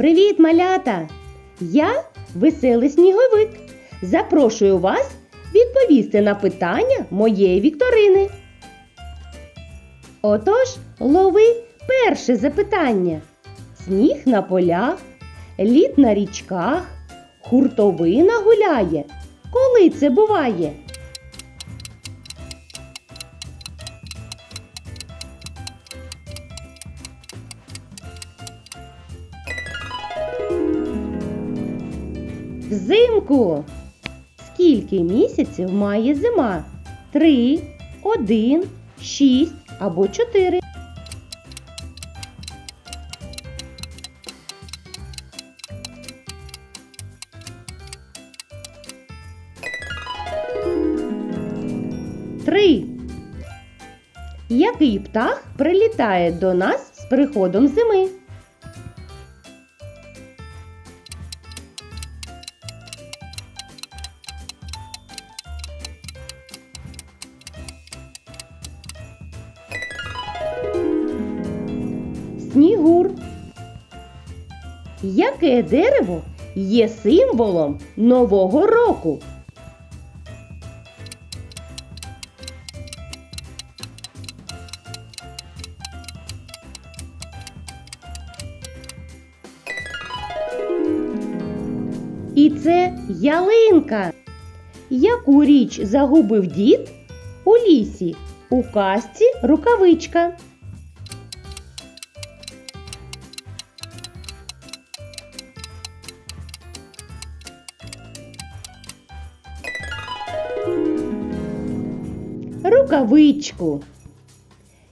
Привіт, малята! Я веселий сніговик. Запрошую вас відповісти на питання моєї вікторини. Отож, лови перше запитання: сніг на полях, лід на річках, хуртовина гуляє. Коли це буває? Взимку. Скільки місяців має зима? Три, один, шість або чотири. Три. Який птах прилітає до нас з приходом зими? Снігур. Яке дерево є символом Нового року? І це ялинка. Яку річ загубив дід у лісі у казці рукавичка? Рукавичку.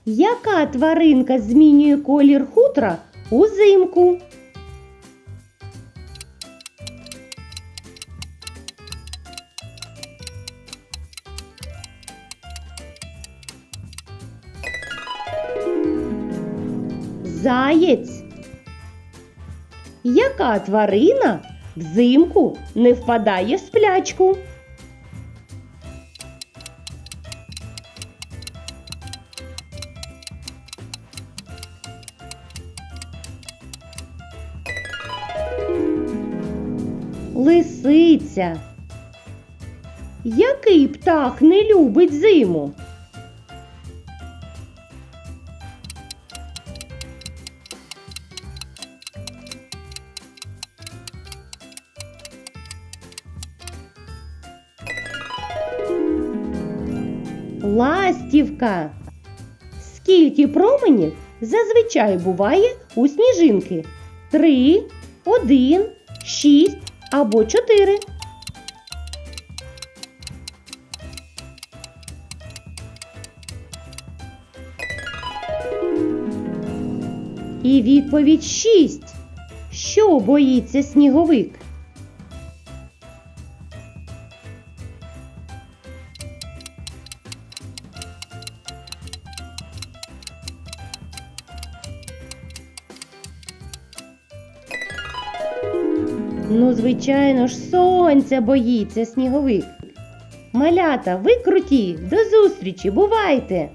Яка тваринка змінює колір хутра узимку? Заєць. Яка тварина взимку не впадає в сплячку? Лисиця. Який птах не любить зиму? Ластівка. Скільки променів зазвичай буває у сніжинки? Три, один, шість або чотири. І відповідь шість. Що боїться сніговик? Ну, звичайно ж, сонця боїться сніговик. Малята, ви круті! До зустрічі! Бувайте!